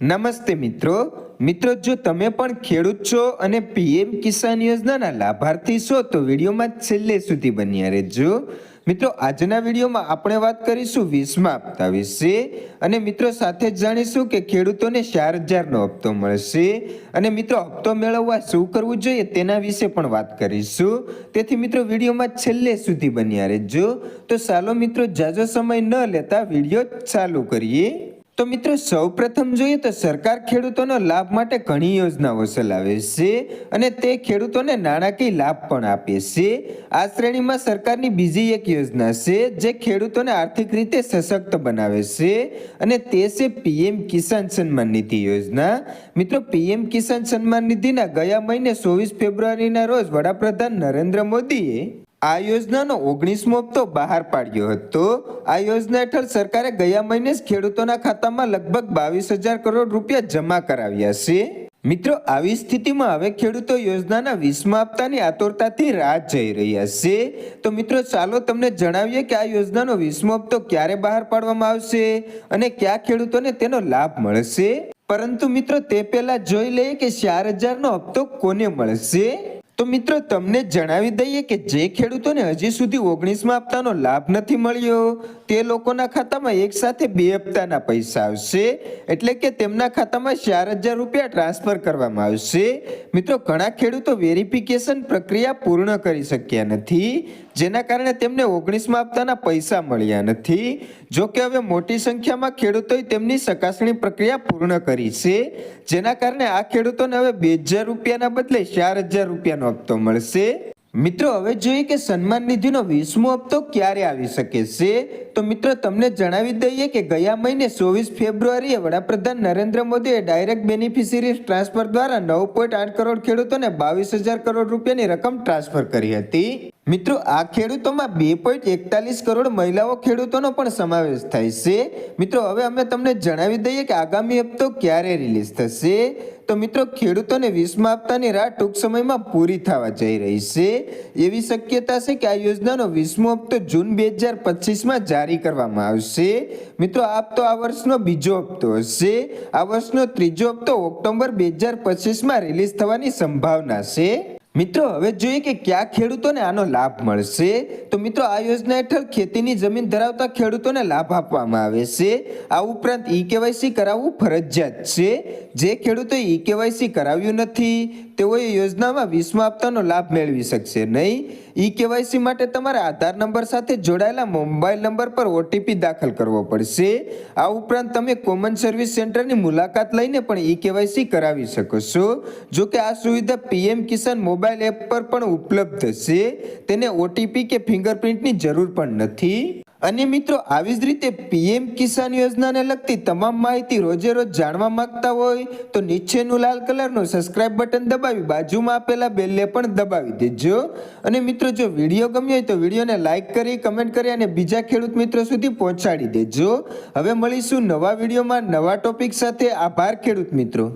નમસ્તે મિત્રો. મિત્રો, જો તમે પણ ખેડૂત છો અને પીએમ કિસાન યોજનાના લાભાર્થી છો, તો વિડીયોમાં છેલ્લે સુધી બન્યા રહેજો. મિત્રો, આજના વિડીયોમાં આપણે વાત કરીશું વીસમા હપ્તા વિશે અને મિત્રો, સાથે જ જાણીશું કે ખેડૂતોને ચાર હજારનો હપ્તો મળશે. અને મિત્રો, હપ્તો મેળવવા શું કરવું જોઈએ તેના વિશે પણ વાત કરીશું. તેથી મિત્રો, વિડીયોમાં છેલ્લે સુધી બન્યા રહેજો. તો ચાલો મિત્રો, જાજો સમય ન લેતા વીડિયો ચાલુ કરીએ. તો મિત્રો, સૌપ્રથમ જોઈએ તો સરકાર ખેડૂતોનો લાભ માટે ઘણી યોજનાઓ ચલાવે છે અને તે ખેડૂતોને નાણાકીય લાભ પણ આપે છે. આ શ્રેણીમાં સરકારની બીજી એક યોજના છે જે ખેડૂતોને આર્થિક રીતે સશક્ત બનાવે છે અને તે છે પીએમ કિસાન સન્માન નિધિ યોજના. મિત્રો, પીએમ કિસાન સન્માન નિધિના ગયા મહિને ચોવીસ ફેબ્રુઆરીના રોજ વડાપ્રધાન નરેન્દ્ર મોદીએ આ યોજનાનો ઓગણીસમો હપ્તો બહાર પાડ્યો હતો. આ યોજના હેઠળ સરકારે ગયા મહિને જ ખેડૂતોના ખાતામાં લગભગ બાવીસ હજાર કરોડ રૂપિયા જમા કરાવ્યા છે. મિત્રો, આવી સ્થિતિમાં હવે ખેડૂતો યોજનાના વીસમા હપ્તાની આતુરતાથી રાહ જઈ રહ્યા છે. તો મિત્રો, ચાલો તમને જણાવીએ કે આ યોજનાનો વીસમો હપ્તો ક્યારે બહાર પાડવામાં આવશે અને કયા ખેડૂતોને તેનો લાભ મળશે? પરંતુ મિત્રો, તે પહેલા જોઈ લઈએ કે ચાર હજારનો હપ્તો કોને મળશે? તો મિત્રો, તમને જણાવી દઈએ કે જે ખેડૂતોને હજી સુધી ઓગણીસમાં હપ્તાનો લાભ નથી મળ્યો, તે લોકોના ખાતામાં એક સાથે બે હપ્તાના પૈસા આવશે. એટલે કે તેમના ખાતામાં ચાર હજાર રૂપિયા ટ્રાન્સફર કરવામાં આવશે. મિત્રો, ઘણા ખેડૂતો વેરિફિકેશન પ્રક્રિયા પૂર્ણ કરી શક્યા નથી. જેના કારણે તેમને ઓગણીસમાં હપ્તાના પૈસા મળ્યા નથી. જો કે હવે મોટી સંખ્યામાં ખેડૂતોએ તેમની ચકાસણી પ્રક્રિયા પૂર્ણ કરી છે. જેના કારણે આ ખેડૂતોને હવે બે હજાર રૂપિયાના બદલે ચાર હજાર રૂપિયાનો હપ્તો મળશે. મિત્રો, હવે જોઈએ કે સન્માન નિધિનો વીસમો હપ્તો ક્યારે આવી શકે છે? તો મિત્રો, તમને જણાવી દઈએ કે ગયા મહિને ચોવીસ ફેબ્રુઆરીએ વડાપ્રધાન નરેન્દ્ર મોદીએ ડાયરેક્ટ બેનિફિશિયરી ટ્રાન્સફર દ્વારા નવ પોઈન્ટ આઠ કરોડ ખેડૂતોને બાવીસ હજાર કરોડ રૂપિયાની રકમ ટ્રાન્સફર કરી હતી. મિત્રો, આ ખેડૂતોમાં બે પોઈન્ટ એકતાલીસ કરોડ મહિલાઓ ખેડૂતોનો પણ સમાવેશ થાય છે. મિત્રો, હવે અમે તમને જણાવી દઈએ કે આગામી હપ્તો ક્યારે રિલીઝ થશે? તો મિત્રો, ખેડૂતોને વીસમા હપ્તાની રાહ ટૂંક સમયમાં પૂરી થવા જઈ રહી છે. એવી શક્યતા છે કે આ યોજનાનો વીસમો હપ્તો જૂન બે હજાર પચીસમાં જારી કરવામાં આવશે. મિત્રો, આ હપ્તો આ વર્ષનો બીજો હપ્તો હશે. આ વર્ષનો ત્રીજો હપ્તો ઓક્ટોબર બે હજાર પચીસમાં રિલીઝ થવાની સંભાવના છે. મિત્રો, હવે જોઈએ કે કયા ખેડૂતોને આનો લાભ મળશે? તો મિત્રો, આ યોજના હેઠળ ખેતીની જમીન ધરાવતા ખેડૂતોને લાભ આપવામાં આવે છે. આ ઉપરાંત ઈ કેવાયસી કરાવવું ફરજિયાત છે. જે ખેડૂતોએ ઈ કેવાયસી કરાવ્યું નથી, તેઓએ યોજનામાં વીસમા હપ્તાનો લાભ મેળવી શકશે નહીં. ઈ કેવાયસી માટે તમારા આધાર નંબર સાથે જોડાયેલા મોબાઈલ નંબર પર ઓટીપી દાખલ કરવો પડશે. આ ઉપરાંત તમે કોમન સર્વિસ સેન્ટરની મુલાકાત લઈને પણ ઈ કેવાયસી કરાવી શકો છો. જો કે આ સુવિધા પીએમ કિસાન મોબાઈલ એપ પર પણ ઉપલબ્ધ છે. તેને ઓટીપી કે ફિંગરપ્રિન્ટની જરૂર પણ નથી. અને મિત્રો, આવી જ રીતે પીએમ કિસાન યોજનાને લગતી તમામ માહિતી રોજે રોજ જાણવા માંગતા હોય, તો નીચેનું લાલ કલરનું સબસ્ક્રાઇબ બટન દબાવી બાજુમાં આપેલા બેલને પણ દબાવી દેજો. અને મિત્રો, જો વીડિયો ગમ્યો હોય તો વિડીયોને લાઇક કરી કમેન્ટ કરી અને બીજા ખેડૂત મિત્રો સુધી પહોંચાડી દેજો. હવે મળીશું નવા વિડીયોમાં નવા ટોપિક સાથે. આભાર ખેડૂત મિત્રો.